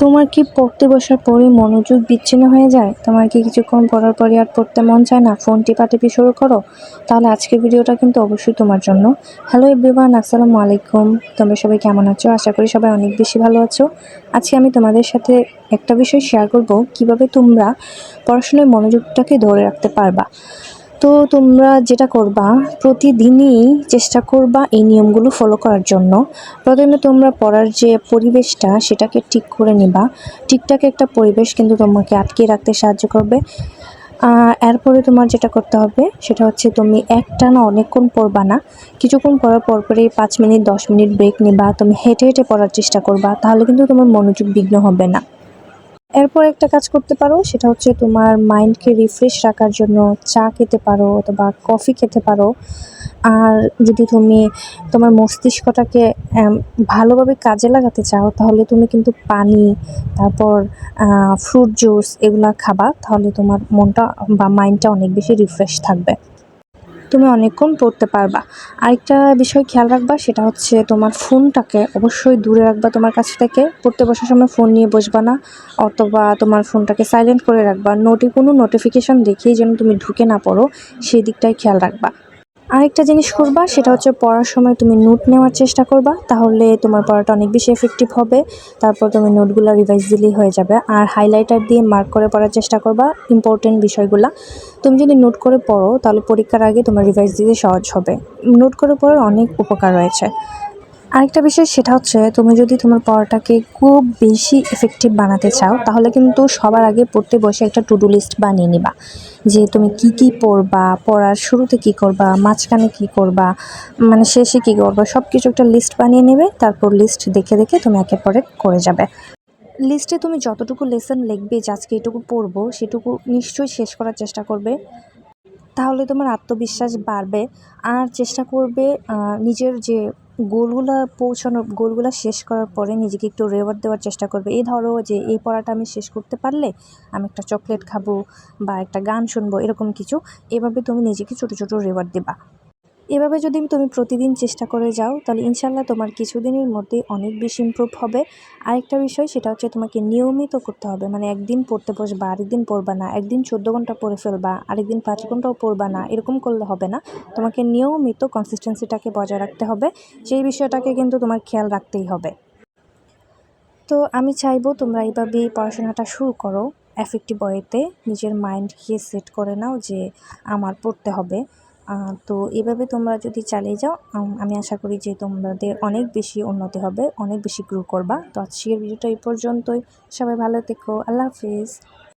তোমার কি পড়তে বসার পরে মনোযোগ বিচ্ছিন্ন হয়ে যায়? তোমার কি কিছুক্ষণ পড়ার পরে আর পড়তে মন চায় না? ফোন টিপাটিপি শুরু করো। তাহলে আজকের ভিডিওটা কিন্তু অবশ্যই তোমার জন্য। হ্যালো এভরিওয়ান আসসালামু আলাইকুম। তোমরা সবাই কেমন আছো? আশা করি সবাই অনেক বেশি ভালো আছো। আজকে আমি তোমাদের সাথে একটা বিষয় শেয়ার করব। কীভাবে তোমরা পড়াশোনায় মনোযোগটাকে ধরে রাখতে পারবা? তো তোমরা যেটা করবা, প্রতিদিনই চেষ্টা করবা এই নিয়মগুলো ফলো করার জন্য। প্রথমে তোমরা পড়ার যে পরিবেশটা, সেটাকে ঠিক করে নিবা। ঠিকঠাক একটা পরিবেশ কিন্তু তোমাকে আটকে রাখতে সাহায্য করবে। এরপরে তোমার যেটা করতে হবে, সেটা হচ্ছে তুমি একটানা অনেকক্ষণ পড়বা না। কিছুক্ষণ পড়ার পর পরে পাঁচ মিনিট, দশ মিনিট ব্রেক নিবা। তুমি হেঁটে হেঁটে পড়ার চেষ্টা করবা, তাহলে কিন্তু তোমার মনোযোগ বিঘ্ন হবে না। এরপর একটা কাজ করতে পারো, সেটা হচ্ছে তোমার মাইন্ডকে রিফ্রেশ রাখার জন্য চা খেতে পারো অথবা কফি খেতে পারো। আর যদি তুমি তোমার মস্তিষ্কটাকে ভালোভাবে কাজে লাগাতে চাও, তাহলে তুমি কিন্তু পানি, তারপর ফ্রুট জুস এগুলা খাবা, তাহলে তোমার মনটা বা মাইন্ডটা অনেক বেশি রিফ্রেশ থাকবে। তুমি অনেকক্ষণ পড়তে পারবা। আরেকটা বিষয় খেয়াল রাখবা, সেটা হচ্ছে তোমার ফোনটাকে অবশ্যই দূরে রাখবা, তোমার কাছ থেকে। পড়তে বসার সময় ফোন নিয়ে বসবা না, অথবা তোমার ফোনটাকে সাইলেন্ট করে রাখবা। নোটি কোনো নোটিফিকেশান দেখেই যেন তুমি ঢুকে না পড়ো, সেই দিকটাই খেয়াল রাখবা। আরেকটা জিনিস করবা, সেটা হচ্ছে পড়ার সময় তুমি নোট নেওয়ার চেষ্টা করবা, তাহলে তোমার পড়াটা অনেক বেশি এফেক্টিভ হবে। তারপর তুমি নোটগুলো রিভাইজ দিলেই হয়ে যাবে। আর হাইলাইটার দিয়ে মার্ক করে পড়ার চেষ্টা করবা ইম্পর্টেন্ট বিষয়গুলো। তুমি যদি নোট করে পড়ো, তাহলে পরীক্ষার আগে তোমার রিভাইজ দিতে সহজ হবে। নোট করে পড়ার অনেক উপকার রয়েছে। আরেকটা বিষয় সেটা হচ্ছে তুমি যদি তোমার পড়াটাকে খুব বেশি এফেক্টিভ বানাতে চাও, তাহলে কিন্তু সবার আগে পড়তে বসে একটা টু ডু লিস্ট বানিয়ে নিবা। যে তুমি কি কি পড়বা, পড়ার শুরুতে কি করবা, মাঝখানে কি করবা মানে শেষে কি করবা সব কিছু একটা লিস্ট বানিয়ে নেবে, তারপর লিস্ট দেখে দেখে তুমি একের পরে করে যাবে। লিস্টে তুমি যতটুকু লেসন লিখবে, যে আজকে এটুকু পড়ব, সেটুকু নিশ্চয়ই শেষ করার চেষ্টা করবে। তাহলে তোমার আত্মবিশ্বাস বাড়বে। আর চেষ্টা করবে নিজের যে গোলগুলা পৌঁছানোর, গোলগুলা শেষ করার পরে নিজেকে একটু রেওয়ার্ড দেওয়ার চেষ্টা করবে। এই ধরো যে, এই পড়াটা আমি শেষ করতে পারলে আমি একটা চকলেট খাব বা একটা গান শুনব, এরকম কিছু। এভাবে তুমি নিজেকে ছোটো ছোটো রেওয়ার্ড দেবা। এভাবে যদি তুমি প্রতিদিন চেষ্টা করে যাও, তাহলে ইনশাল্লাহ তোমার কিছুদিনের মধ্যে অনেক বেশি ইমপ্রুভ হবে। আরেকটা বিষয় সেটা হচ্ছে তোমাকে নিয়মিত করতে হবে। মানে একদিন পড়তে বসবা, আরেকদিন পড়বা না, একদিন চোদ্দ ঘণ্টা পড়ে ফেলবা, আরেকদিন পাঁচ ঘন্টাও পড়বা না, এরকম করলে হবে না। তোমাকে নিয়মিত কনসিস্টেন্সিটাকে বজায় রাখতে হবে। সেই বিষয়টাকে কিন্তু তোমার খেয়াল রাখতেই হবে। তো আমি চাইব তোমরা এইভাবেই পড়াশোনাটা শুরু করো। এফেক্টিভ ওয়েতে নিজের মাইন্ডকে সেট করে নাও যে আমার পড়তে হবে। তো এভাবে তোমরা যদি চালিয়ে যাও, আমি আশা করি যে তোমাদের অনেক বেশি উন্নতি হবে, অনেক বেশি গ্রো করবা। তো আজকের ভিডিওটা এই পর্যন্তই। সবাই ভালো থেকো। আল্লাহ হাফিজ।